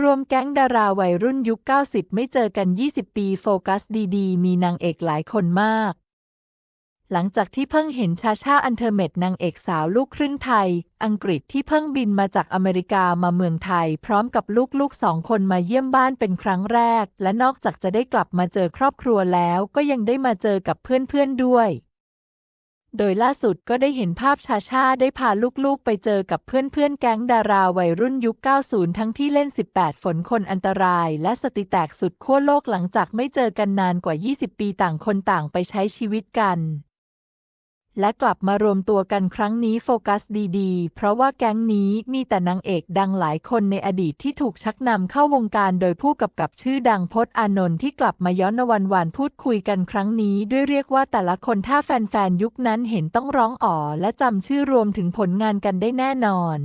รวมแก๊งดาราวัยรุ่นยุค 90 ไม่เจอกัน 20 ปีโฟกัสดีๆ มีนางเอกหลายคนมาก หลังจากที่เพิ่งเห็นชาชาอันเทอร์เมตนางเอกสาวลูกครึ่งไทย อังกฤษที่เพิ่งบินมาจากอเมริกามาเมืองไทย พร้อมกับลูกๆสองคนมาเยี่ยมบ้านเป็นครั้งแรก และนอกจากจะได้กลับมาเจอครอบครัวแล้ว ก็ยังได้มาเจอกับเพื่อนๆด้วย โดยล่าสุดก็ได้เห็นภาพชาชาได้พาลูกๆ ไปเจอกับเพื่อนๆ แก๊งดาราวัยรุ่นยุค 90 ทั้งที่เล่น 18 ฝนคนอันตราย และสติแตกสุดขั้วโลกหลังจากไม่เจอกันนานกว่า 20 ปีต่างคนต่างไปใช้ชีวิตกัน และกลับมารวมตัวกันครั้งนี้โฟกัสดีๆ เพราะว่าแก๊งนี้มีแต่นางเอกดังหลายคนในอดีตที่ถูกชักนำเข้าวงการโดยผู้กำกับชื่อดังพจน์อานนท์ที่กลับมาย้อนวันวานพูดคุยกันครั้งนี้ ด้วยเรียกว่าแต่ละคนถ้าแฟนๆยุคนั้นเห็นต้องร้องอ๋อและจำชื่อรวมถึงผลงานกันได้แน่นอน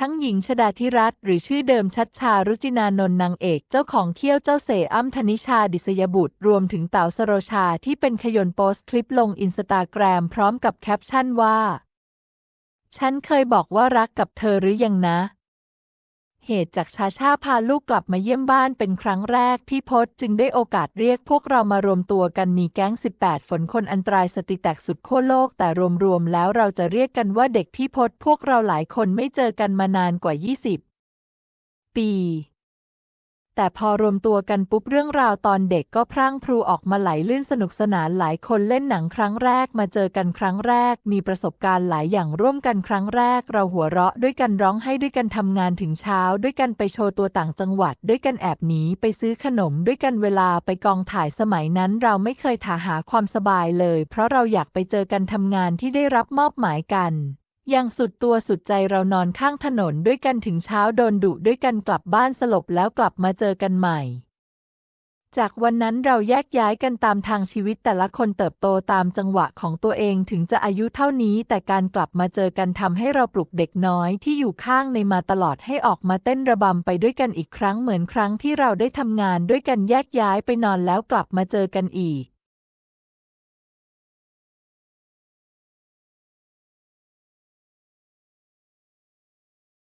ทั้งหญิงชดาธิรัตน์หรือชื่อเดิมชัดชารุจินานนท์นางเอกเจ้าของเขี้ยวเจ้าเสอ้ำธนิชาดิษยบุตร รวมถึงเต๋าสโรชาที่เป็นขยนโพสต์คลิปลงอินสตาแกรมพร้อมกับแคปชั่นว่า ฉันเคยบอกว่ารักกับเธอหรือยังนะ เหตุจากชาชาพาลูกกลับมาเยี่ยมบ้านเป็นครั้งแรก พี่พศจึงได้โอกาสเรียกพวกเรามารวมตัวกันมีแก๊ง 18 ฝนคนอันตรายสติแตกสุดขั้วโลก แต่รวมๆแล้วเราจะเรียกกันว่าเด็กพี่พศพวกเราหลายคนไม่เจอกันมานานกว่า 20 ปี แต่พอรวมตัวกันปุ๊บเรื่องราวตอนเด็กก็พรั่งพรูออกมาไหลลื่นสนุกสนานหลายคนเล่นหนังครั้งแรกมาเจอกันครั้งแรก มีประสบการณ์หลายอย่างร่วมกันครั้งแรก เราหัวเราะด้วยกันร้องให้ด้วยกันทำงานถึงเช้า ด้วยกันไปโชว์ตัวต่างจังหวัด ด้วยกันแอบหนีไปซื้อขนม ด้วยกันเวลาไปกองถ่ายสมัยนั้น เราไม่เคยถาหาความสบายเลย เพราะเราอยากไปเจอกันทำงานที่ได้รับมอบหมายกัน อย่างสุดตัวสุดใจเรานอนข้างถนนด้วยกันถึงเช้าโดนดุด้วยกันกลับบ้านสลบแล้วกลับมาเจอกันใหม่ จากวันนั้นเราแยกย้ายกันตามทางชีวิตแต่ละคนเติบโตตามจังหวะของตัวเองถึงจะอายุเท่านี้ แต่การกลับมาเจอกันทำให้เราปลุกเด็กน้อยที่อยู่ข้างในมาตลอดให้ออกมาเต้นระบำไปด้วยกันอีกครั้งเหมือนครั้งที่เราได้ทำงานด้วยกันแยกย้ายไปนอนแล้วกลับมาเจอกันอีก